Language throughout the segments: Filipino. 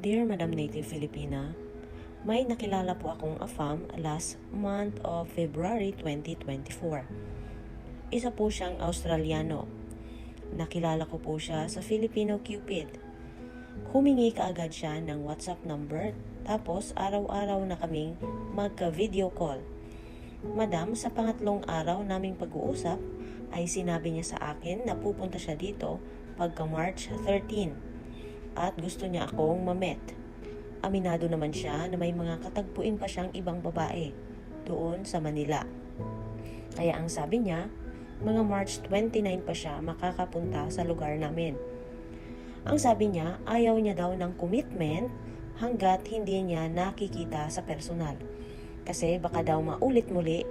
Dear Madam Native Filipina, may nakilala po akong AFAM last month of February 2024. Isa po siyang Australiano. Nakilala ko po siya sa Filipino Cupid. Humingi kaagad siya ng WhatsApp number tapos araw-araw na kaming magka-video call. Madam, sa pangatlong araw naming pag-uusap ay sinabi niya sa akin na pupunta siya dito pagka March 13 at gusto niya akong mamet. Aminado naman siya na may mga katagpuin pa siyang ibang babae doon sa Manila. Kaya ang sabi niya, mga March 29 pa siya makakapunta sa lugar namin. Ang sabi niya, ayaw niya daw ng commitment hanggat hindi niya nakikita sa personal. Kasi baka daw maulit muli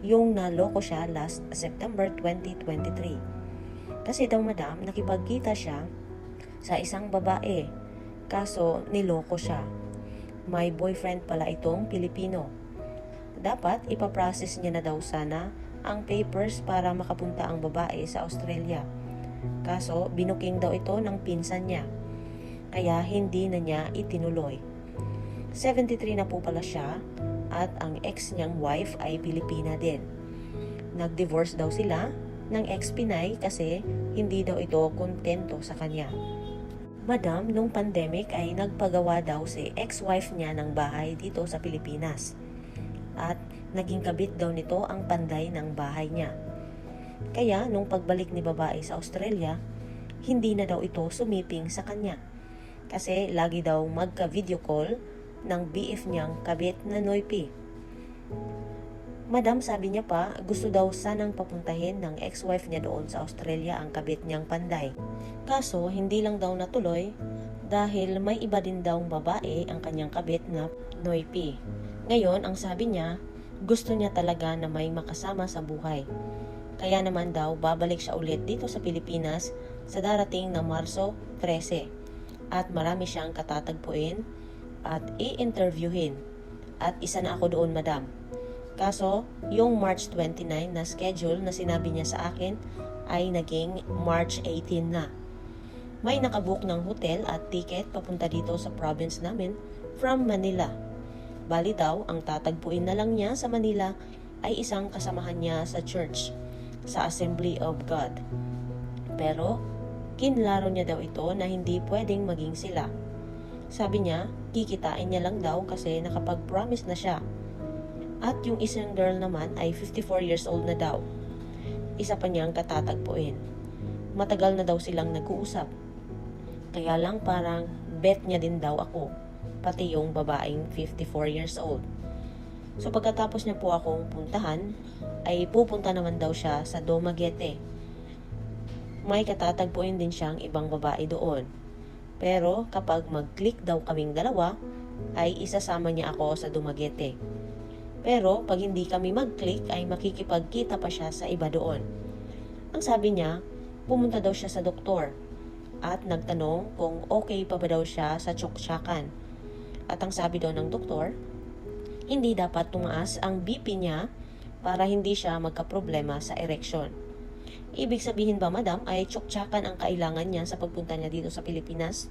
yung naloko siya last September 2023. Kasi daw madam, nakipagkita siya sa isang babae. Kaso niloko siya. May boyfriend pala itong Pilipino. Dapat ipaprocess niya na daw sana ang papers para makapunta ang babae sa Australia. Kaso binuking daw ito ng pinsan niya. Kaya hindi na niya itinuloy. 73 na po pala siya at ang ex niyang wife ay Pilipina din. Nag-divorce daw sila ng ex-Pinay kasi hindi daw ito kontento sa kanya. Madam, nung pandemic ay nagpagawa daw si ex-wife niya ng bahay dito sa Pilipinas. At naging kabit daw nito ang panday ng bahay niya. Kaya nung pagbalik ni babae sa Australia, hindi na daw ito sumiping sa kanya. Kasi lagi daw magka-video call ng BF niyang kabit na Noipi. Madam, sabi niya pa, gusto daw sanang papuntahin ng ex-wife niya doon sa Australia ang kabit niyang panday. Kaso, hindi lang daw natuloy dahil may iba din daw babae ang kanyang kabit na Noipi. Ngayon, ang sabi niya, gusto niya talaga na may makasama sa buhay. Kaya naman daw, babalik siya ulit dito sa Pilipinas sa darating na Marso 13. At marami siyang katatagpuin at i-interviewin. At isa na ako doon, madam. Kaso, yung March 29 na schedule na sinabi niya sa akin ay naging March 18 na. May nakabook ng hotel at ticket papunta dito sa province namin from Manila. Bali daw, ang tatagpuin na lang niya sa Manila ay isang kasamahan niya sa church, sa Assembly of God. Pero, kinlaro niya daw ito na hindi pwedeng maging sila. Sabi niya, kikitain niya lang daw kasi nakapag-promise na siya. At yung isang girl naman ay 54 years old na daw. Isa pa niyang katatagpuin. Matagal na daw silang nag-uusap. Kaya lang parang bet niya din daw ako. Pati yung babaeng 54 years old. So pagkatapos niya po akong puntahan, ay pupunta naman daw siya sa Dumaguete. May katatagpuin din siyang ibang babae doon. Pero kapag mag-click daw kaming dalawa, ay isasama niya ako sa Dumaguete. Pero pag hindi kami mag-click ay makikipagkita pa siya sa iba doon. Ang sabi niya, pumunta daw siya sa doktor at nagtanong kung okay pa ba daw siya sa tsuksyakan. At ang sabi daw ng doktor, hindi dapat tumaas ang BP niya para hindi siya magkaproblema sa erection. Ibig sabihin ba, madam, ay tsuksyakan ang kailangan niya sa pagpunta niya dito sa Pilipinas?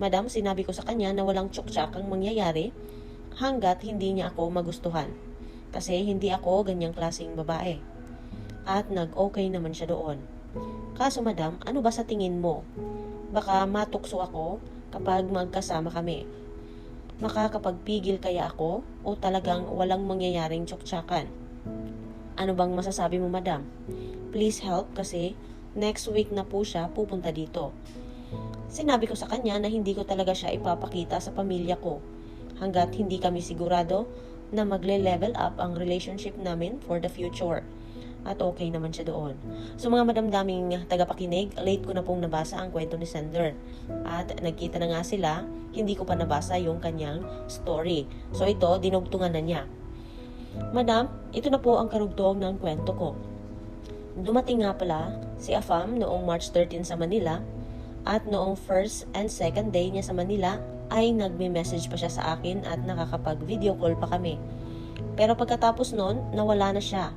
Madam, sinabi ko sa kanya na walang tsuksakang mangyayari hanggat hindi niya ako magustuhan. Kasi hindi ako ganyang klaseng babae. At nag-okay naman siya doon. Kaso madam, ano ba sa tingin mo? Baka matukso ako kapag magkasama kami. Makakapagpigil kaya ako o talagang walang mangyayaring tsuksyakan? Ano bang masasabi mo madam? Please help kasi next week na po siya pupunta dito. Sinabi ko sa kanya na hindi ko talaga siya ipapakita sa pamilya ko hanggat hindi kami sigurado na magle-level up ang relationship namin for the future. At okay naman siya doon. So mga madamdaming tagapakinig, late ko na pong nabasa ang kwento ni Sender. At nagkita na nga sila, hindi ko pa nabasa yung kanyang story. So ito, dinugtungan na niya. Madam, ito na po ang karugtong ng kwento ko. Dumating nga pala si Afam noong March 13 sa Manila at noong first and second day niya sa Manila ay nagme-message pa siya sa akin at nakakapag-video call pa kami. Pero pagkatapos noon, nawala na siya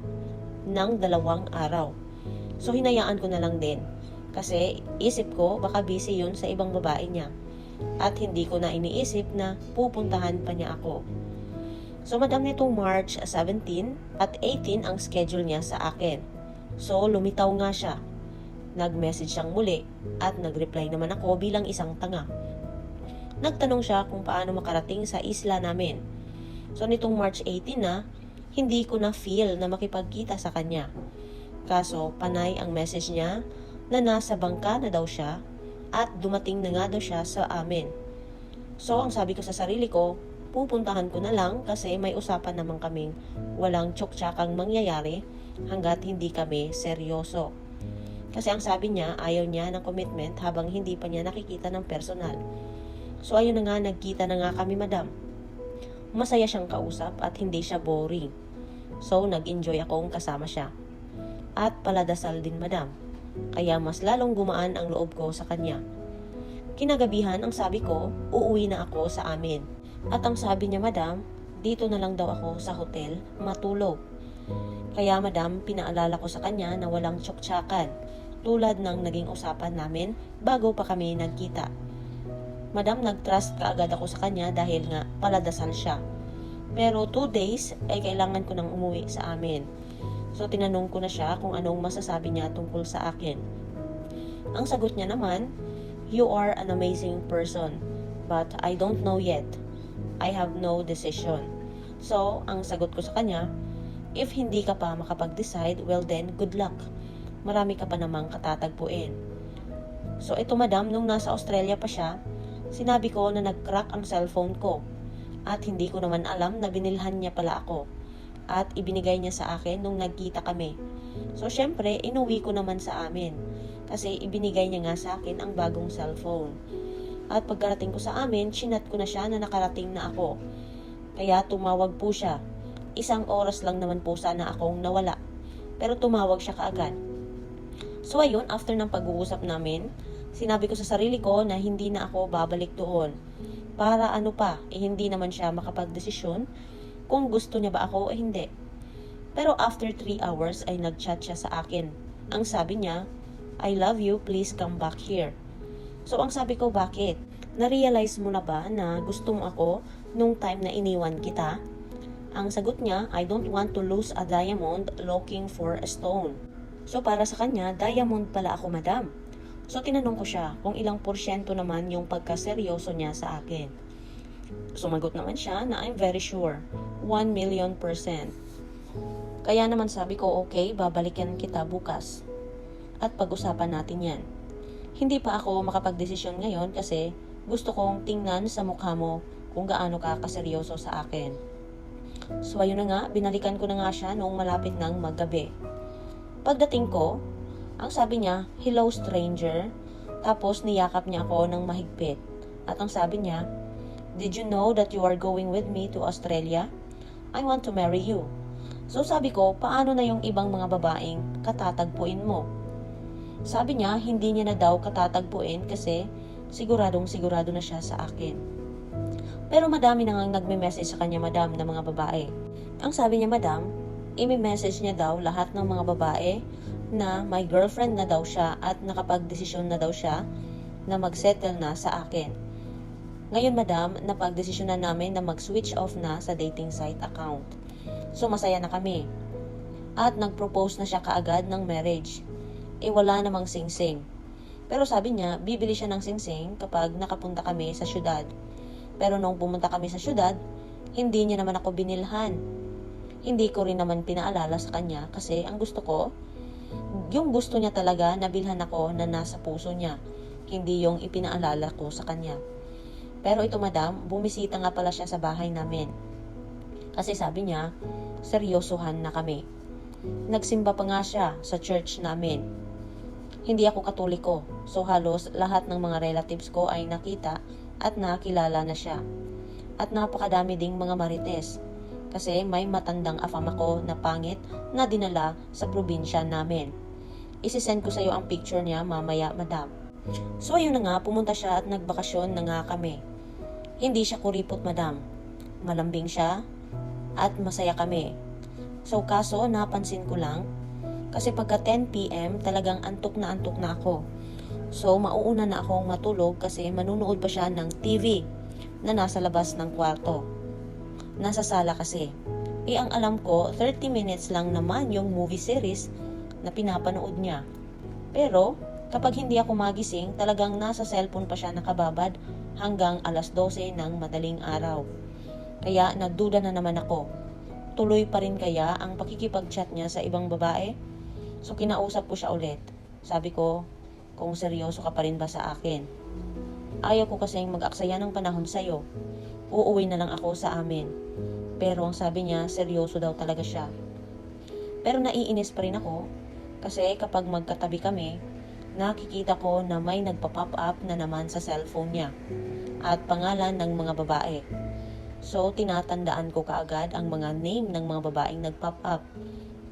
ng dalawang araw. So hinayaan ko na lang din. Kasi isip ko baka busy yun sa ibang babae niya. At hindi ko na iniisip na pupuntahan pa niya ako. So madam nitong March 17 at 18 ang schedule niya sa akin. So lumitaw nga siya. Nag-message siyang muli at nag-reply naman ako bilang isang tanga. Nagtanong siya kung paano makarating sa isla namin. So nitong March 18 na, hindi ko na feel na makipagkita sa kanya. Kaso panay ang message niya na nasa bangka na daw siya at dumating na nga daw siya sa amin. So ang sabi ko sa sarili ko, pupuntahan ko na lang kasi may usapan naman kaming walang tsoktsyakang mangyayari hanggat hindi kami seryoso. Kasi ang sabi niya, ayaw niya ng commitment habang hindi pa niya nakikita ng personal. So ayun na nga, nagkita na nga kami madam. Masaya siyang kausap at hindi siya boring. So nag-enjoy akong kasama siya. At paladasal din madam. Kaya mas lalong gumaan ang loob ko sa kanya. Kinagabihan ang sabi ko, uuwi na ako sa amin. At ang sabi niya, madam, dito na lang daw ako sa hotel matulog. Kaya madam, pinaalala ko sa kanya na walang tsoktsakan tulad ng naging usapan namin bago pa kami nagkita. Madam, nag-trust kaagad ako sa kanya dahil nga paladasal siya. Pero two days ay kailangan ko nang umuwi sa amin. So tinanong ko na siya kung anong masasabi niya tungkol sa akin. Ang sagot niya naman, You are an amazing person, but I don't know yet. I have no decision. So, ang sagot ko sa kanya, if hindi ka pa makapag-decide, well then, good luck. Marami ka pa namang katatagpuin. So, ito madam, nung nasa Australia pa siya, sinabi ko na nag-crack ang cellphone ko. At hindi ko naman alam na binilhan niya pala ako. At ibinigay niya sa akin nung nagkita kami. So, syempre, inuwi ko naman sa amin. Kasi ibinigay niya nga sa akin ang bagong cellphone. At pagkarating ko sa amin, chinat ko na siya na nakarating na ako. Kaya tumawag po siya. Isang oras lang naman po sana akong nawala. Pero tumawag siya kaagad. So ayun, after ng pag-uusap namin, sinabi ko sa sarili ko na hindi na ako babalik doon. Para ano pa, eh hindi naman siya makapagdesisyon kung gusto niya ba ako o hindi. Pero after 3 hours ay nag-chat siya sa akin. Ang sabi niya, I love you, please come back here. So ang sabi ko, bakit? Na-realize mo na ba na gusto mo ako nung time na iniwan kita? Ang sagot niya, I don't want to lose a diamond looking for a stone. So para sa kanya, diamond pala ako madam. So tinanong ko siya kung ilang porsyento naman yung pagkaseryoso niya sa akin. Sumagot naman siya na I'm very sure. 1 million percent. Kaya naman sabi ko, okay, babalikan kita bukas. At pag-usapan natin yan. Hindi pa ako makapag-desisyon ngayon kasi gusto kong tingnan sa mukha mo kung gaano ka kaseryoso sa akin. So ayun na nga, binalikan ko na nga siya noong malapit ng maggabi. Pagdating ko, ang sabi niya, hello stranger. Tapos niyakap niya ako ng mahigpit. At ang sabi niya, Did you know that you are going with me to Australia? I want to marry you. So sabi ko, paano na yung ibang mga babaeng katatagpuin mo? Sabi niya, hindi niya na daw katatagpuin kasi siguradong sigurado na siya sa akin. Pero madami na ngang nagme-message sa kanya, madam, na mga babae. Ang sabi niya, madam, imi-message niya daw lahat ng mga babae na may girlfriend na daw siya at nakapag-desisyon na daw siya na mag-settle na sa akin. Ngayon, madam, napag-desisyon na namin na mag-switch off na sa dating site account. So, masaya na kami. At nag-propose na siya kaagad ng marriage. Eh, wala namang sing-sing. Pero sabi niya, bibili siya ng sing-sing kapag nakapunta kami sa syudad. Pero nung pumunta kami sa syudad, hindi niya naman ako binilhan. Hindi ko rin naman pinaalala sa kanya kasi ang gusto ko, yung gusto niya talaga na bilhan ako na nasa puso niya, hindi yung ipinaalala ko sa kanya. Pero ito madam, bumisita nga pala siya sa bahay namin. Kasi sabi niya, seryosohan na kami. Nagsimba pa nga siya sa church namin. Hindi ako katoliko, so halos lahat ng mga relatives ko ay nakita at nakilala na siya. At napakadami ding mga marites kasi may matandang afam ako na pangit na dinala sa probinsya namin. Isisend ko sa iyo ang picture niya mamaya, madam. So ayun na nga, pumunta siya at nagbakasyon na nga kami. Hindi siya kuripot, madam. Malambing siya at masaya kami. So kaso napansin ko lang, kasi pagka 10pm talagang antok na antok na ako. So, mauuna na akong matulog kasi manunood pa siya ng TV na nasa labas ng kwarto. Nasa sala kasi. Eh, ang alam ko, 30 minutes lang naman yung movie series na pinapanood niya. Pero, kapag hindi ako magising, talagang nasa cellphone pa siya nakababad hanggang alas 12 ng madaling araw. Kaya nagduda na naman ako. Tuloy pa rin kaya ang pakikipag-chat niya sa ibang babae? So kinausap ko siya ulit. Sabi ko, kung seryoso ka pa rin ba sa akin? Ayaw ko kasing mag-aksaya ng panahon sa'yo. Uuwi na lang ako sa amin. Pero ang sabi niya, seryoso daw talaga siya. Pero naiinis pa rin ako kasi kapag magkatabi kami, nakikita ko na may nagpa-pop up na naman sa cellphone niya at pangalan ng mga babae. So, tinatandaan ko kaagad ang mga name ng mga babaeng nag-pop up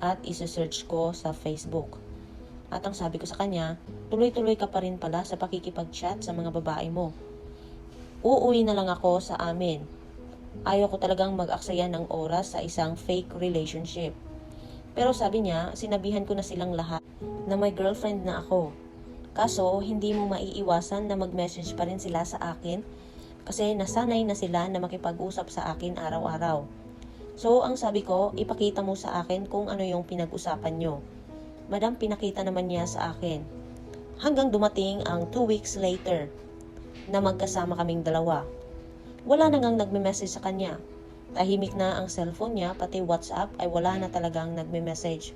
at isa-search ko sa Facebook. At ang sabi ko sa kanya, tuloy-tuloy ka pa rin pala sa pakikipag-chat sa mga babae mo. Uuwi na lang ako sa amin. Ayaw ko talagang mag-aksaya ng oras sa isang fake relationship. Pero sabi niya, sinabihan ko na silang lahat na may girlfriend na ako. Kaso, hindi mo maiiwasan na mag-message pa rin sila sa akin kasi nasanay na sila na makipag-usap sa akin araw-araw. So, ang sabi ko, ipakita mo sa akin kung ano yung pinag-usapan nyo. Madam, pinakita naman niya sa akin. Hanggang dumating ang two weeks later na magkasama kaming dalawa. Wala na ngang nagme-message sa kanya. Tahimik na ang cellphone niya, pati WhatsApp ay wala na talagang nagme-message.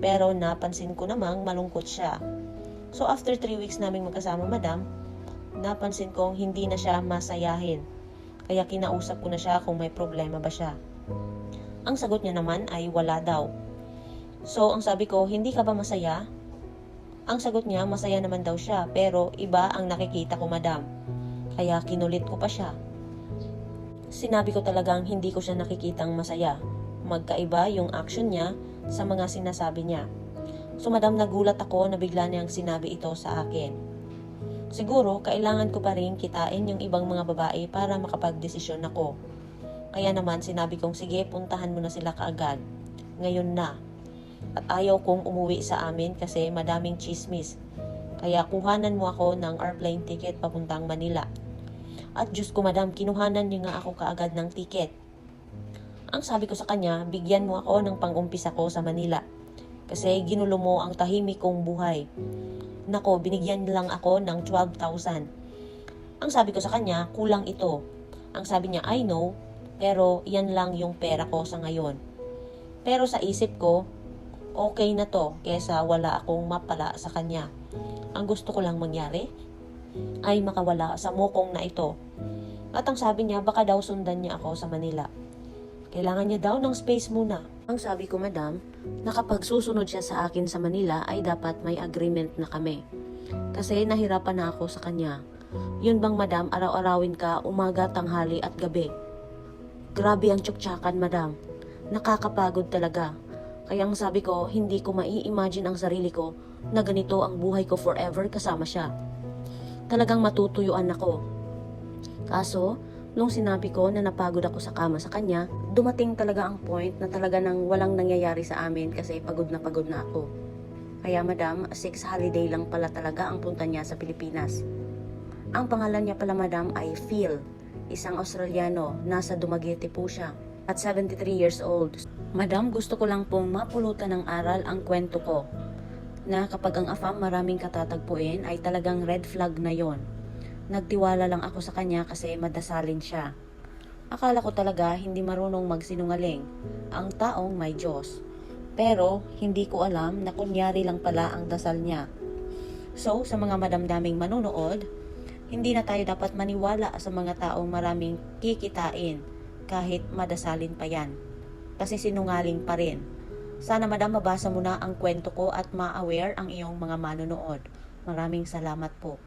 Pero napansin ko namang malungkot siya. So after 3 weeks naming magkasama, madam, napansin kong hindi na siya masayahin. Kaya kinausap ko na siya kung may problema ba siya. Ang sagot niya naman ay wala daw. So ang sabi ko, hindi ka ba masaya? Ang sagot niya, masaya naman daw siya, pero iba ang nakikita ko, madam. Kaya kinulit ko pa siya. Sinabi ko talagang hindi ko siya nakikitang masaya. Magkaiba yung action niya sa mga sinasabi niya. So madam, nagulat ako na bigla niyang sinabi ito sa akin. Siguro, kailangan ko pa rin kitain yung ibang mga babae para makapagdesisyon ako. Kaya naman, sinabi kong sige, puntahan mo na sila kaagad. Ngayon na. At ayaw kong umuwi sa amin kasi madaming chismis. Kaya kuhanan mo ako ng airplane ticket papuntang Manila. At Diyos ko madam, kinuhanan niya nga ako kaagad ng ticket. Ang sabi ko sa kanya, bigyan mo ako ng pangumpisa ko sa Manila. Kasi ginulo mo ang tahimik kong buhay. Nako, binigyan lang ako ng 12,000. Ang sabi ko sa kanya, kulang ito. Ang sabi niya, I know, pero yan lang yung pera ko sa ngayon. Pero sa isip ko, okay na to kesa wala akong mapala sa kanya. Ang gusto ko lang mangyari ay makawala sa mukong na ito. At ang sabi niya, baka daw sundan niya ako sa Manila. Kailangan niya daw ng space muna. Ang sabi ko, madam, na siya sa akin sa Manila ay dapat may agreement na kami. Kasi nahirapan na ako sa kanya. Yun bang madam, araw-arawin ka, umaga, tanghali at gabi. Grabe ang tsuktsakan, madam. Nakakapagod talaga. Kaya ang sabi ko, hindi ko mai-imagine ang sarili ko na ganito ang buhay ko forever kasama siya. Talagang matutuyuan ako. Kaso, nung sinabi ko na napagod ako sa kama sa kanya, dumating talaga ang point na talaga nang walang nangyayari sa amin kasi pagod na pagod na ako. Kaya madam, six holiday lang pala talaga ang punta niya sa Pilipinas. Ang pangalan niya pala madam ay Phil, isang Australiano, nasa Dumaguete po siya, at 73 years old. Madam, gusto ko lang pong mapulutan ng aral ang kwento ko, na kapag ang afam maraming katatagpuin ay talagang red flag na yon. Nagtiwala lang ako sa kanya kasi madasalin siya. Akala ko talaga hindi marunong magsinungaling ang taong may Diyos. Pero hindi ko alam na kunyari lang pala ang dasal niya. So, sa mga madamdaming manunood, hindi na tayo dapat maniwala sa mga taong maraming kikitain kahit madasalin pa yan. Kasi sinungaling pa rin. Sana madam mabasa mo na ang kwento ko at ma-aware ang iyong mga manonood. Maraming salamat po.